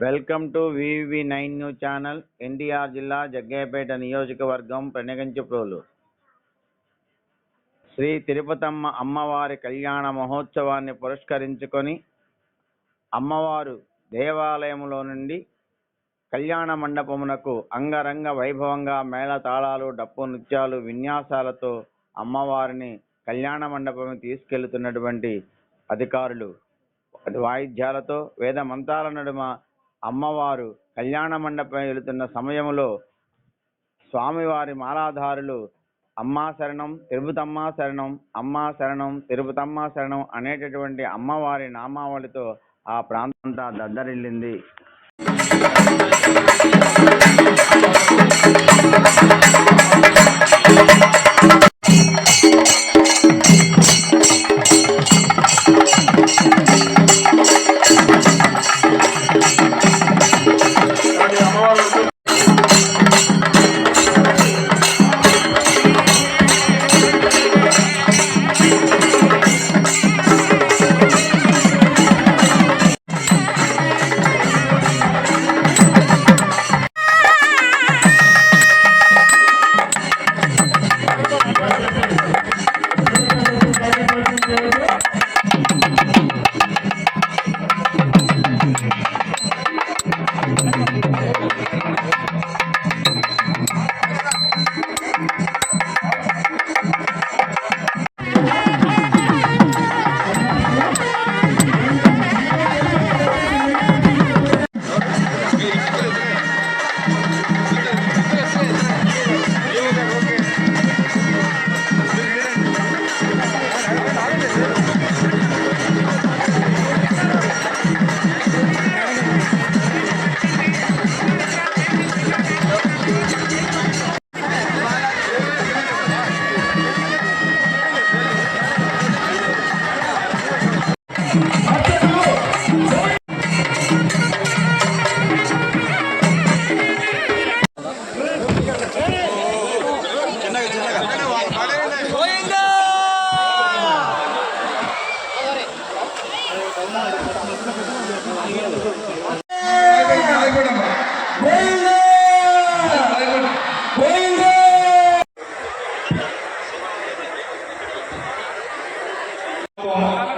Welcome to VV nine news channel NTR జిల్లా జగ్గయ్యపేట నియోజకవర్గం ప్రణగంచిప్రోలు శ్రీ తిరుపతమ్మ అమ్మవారి కళ్యాణ మహోత్సవాన్ని పురస్కరించుకొని అమ్మవారు దేవాలయంలో నుండి కళ్యాణ మండపమునకు అంగరంగ వైభవంగా మేళ తాళాలు డప్పు నృత్యాలు విన్యాసాలతో అమ్మవారిని కళ్యాణ మండపం తీసుకెళ్తున్నటువంటి అధికారులు. వాయిద్యాలతో వేద మంత్రాల నడుమ అమ్మవారు కళ్యాణ మండపం వెళుతున్న సమయంలో స్వామివారి మాలాధారులు అమ్మా శరణం తిరుపతమ్మ శరణం అమ్మా శరణం తిరుపతమ్మ శరణం అనేటటువంటి అమ్మవారి నామావళితో ఆ ప్రాంతంతా దద్దరిల్లింది.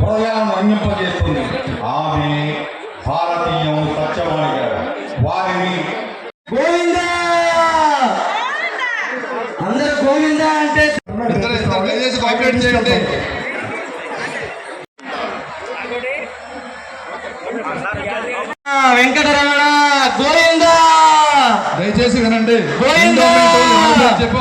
హృదయాన్ని అందింపజేస్తుంది ఆమె భారతీయం సత్యవాణి గారు వారిని గోవిందా అందరూ గోవిందా అంటే వెంకటరమణ గోవిందా! దయచేసి వినండి. చెప్పు